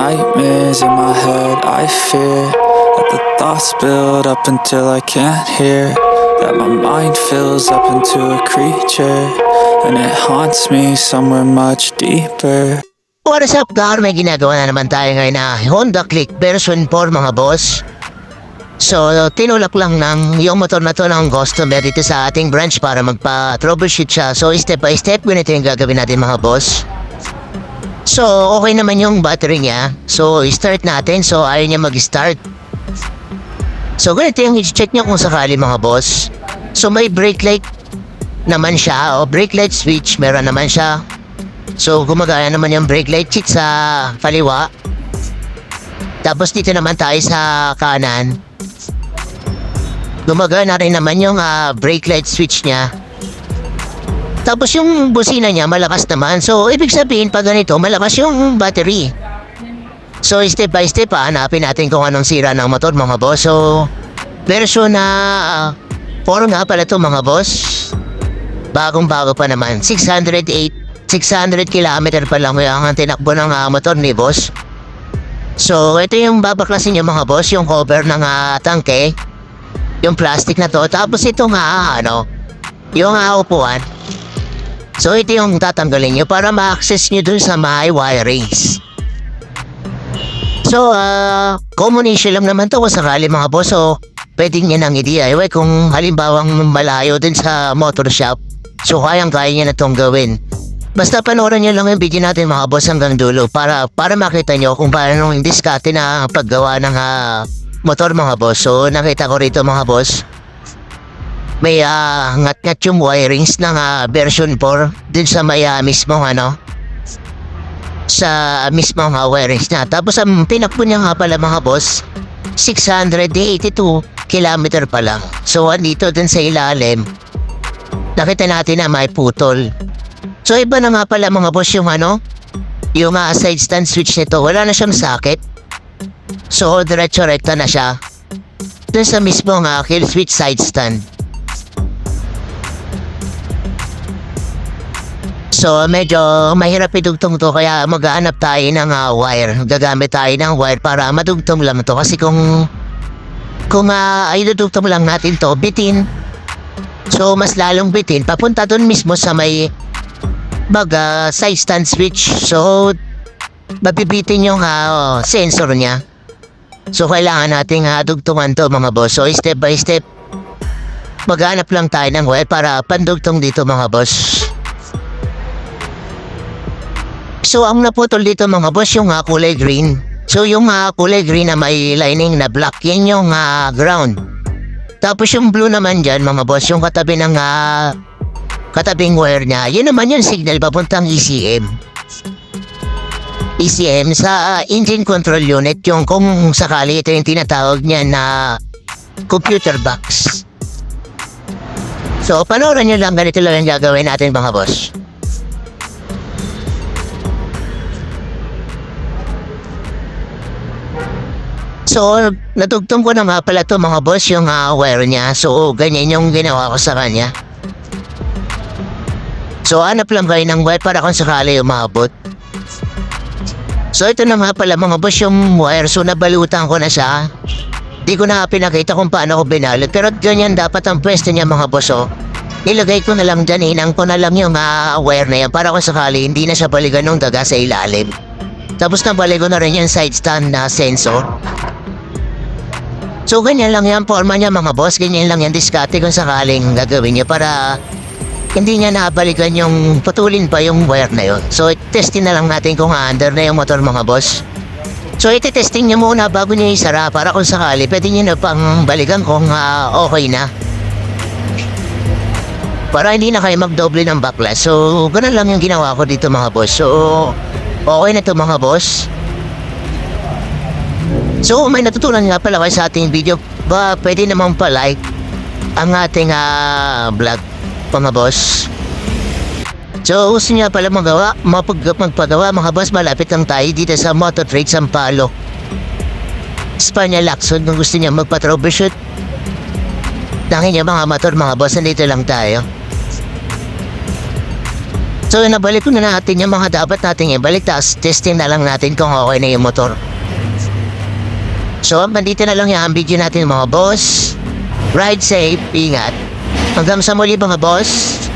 nightmares in my head I fear that the thoughts build up until I can't hear That my mind fills up into a creature And it haunts me somewhere much deeper What is up, Gar? May ginagawa na naman tayo ngayon na Honda Click version 4 mga boss. So, tinulak lang ng yung motor na to ng customer dito sa ating branch para magpa-troubleshoot siya. So, step by step, ganito yung gagawin natin mga boss. So, okay naman yung battery niya. So, start natin. So, ayaw niya mag-start. So, ganito yung i-check niya kung sakali mga boss. So, may brake light naman siya. O, brake light switch, meron naman siya. So, gumagaya naman yung brake light check sa kaliwa. Tapos dito naman tayo sa kanan. Gumagana rin naman yung ah, brake light switch niya. Tapos yung busina niya malakas naman. So, ibig sabihin pag ganito, malakas yung battery. So, step by step, ah, hanapin natin kung anong sira ng motor mga boss. So, version na uh, 4 nga pala to mga boss. Bagong-bago pa naman. 608 600 kilometer pa lang ang tinakbo ng ah, motor ni boss. So, ito yung babaklasin niyo mga boss, yung cover ng ah, tangke. Yung plastic na to. Tapos ito nga, ano, yung ah, upuan. So, ito yung tatanggalin nyo para ma-access nyo dun sa may wirings. So, ah, common issue lang naman to kung sakali mga boss. So, pwedeng niya nang i-DIY kung halimbawang malayo din sa motor shop. So, kayang-kaya niya na itong gawin. Basta panoorin niyo lang yung video natin mga boss hanggang dulo para para makita niyo kung paano yung diskarte na paggawa ng ah, motor mga boss. So nakita ko rito mga boss. May ah, ngat-ngat yung wirings ng ah, version 4 din sa may ah, mismong ano sa mismong ah, wirings niya. Tapos ang pinakbo niya nga pala mga boss 682 kilometer pa lang. So andito din sa ilalim nakita natin na may putol. So iba na nga pala mga boss yung ano, yung uh, side stand switch nito, wala na siyang socket. So diretso rekta na siya. Dun sa mismo nga kill switch side stand. So medyo mahirap idugtong to kaya maghahanap tayo ng ah, wire. Gagamit tayo ng wire para madugtong lang to kasi kung kung uh, ay dudugtong lang natin to, bitin. So mas lalong bitin papunta dun mismo sa may baga side stand switch. So, mabibitin yung ah, sensor niya. So, kailangan nating uh, dugtungan to mga boss. So, step by step, maghanap lang tayo ng wire para pandugtong dito mga boss. So, ang naputol dito mga boss, yung uh, kulay green. So, yung uh, kulay green na may lining na black, yan yung uh, ground. Tapos yung blue naman dyan, mga boss, yung katabi ng uh, katabing wire niya, yun naman yung signal papuntang ECM. ECM sa uh, engine control unit, yung kung sakali ito yung tinatawag niya na computer box. So, panoorin nyo lang, ganito lang yung gagawin natin mga boss. So, natugtong ko na nga pala to mga boss yung uh, wire niya. So, ganyan yung ginawa ko sa kanya. So hanap lang kayo ng wire para kung sakali umabot. So ito na nga pala mga boss yung wire. So nabalutan ko na siya. Di ko na pinakita kung paano ko binalot. Pero ganyan dapat ang pwesto niya mga boss oh. Nilagay ko na lang dyan, inang ko na lang yung uh, wire na yan para kung sakali hindi na siya baligan ng daga sa ilalim. Tapos nabalik ko na rin yung side stand na sensor. So ganyan lang yan forma niya mga boss, ganyan lang yan diskarte kung sakaling gagawin niya para hindi niya nabalikan yung putulin pa yung wire na yun. So, testing na lang natin kung under na yung motor mga boss. So, iti-testing niya muna bago niya isara para kung sakali, pwede niya na pang balikan kung uh, okay na. Para hindi na kayo magdoble ng backlash. So, ganun lang yung ginawa ko dito mga boss. So, okay na to mga boss. So, may natutunan nga pala kayo sa ating video. Ba, pwede naman pa-like ang ating uh, vlog mga boss. So, gusto niya pala magawa, mapag magpagawa mga boss, malapit lang tayo dito sa Motor Trade Sampalo. Spanya Lacson kung gusto niya magpa-troubleshoot. Tangin niya mga motor mga boss, nandito lang tayo. So, nabalik ko na natin yung mga dapat natin ibalik, tapos testing na lang natin kung okay na yung motor. So, mandito na lang yung video natin mga boss. Ride safe, ingat. Hanggang sa muli mga boss.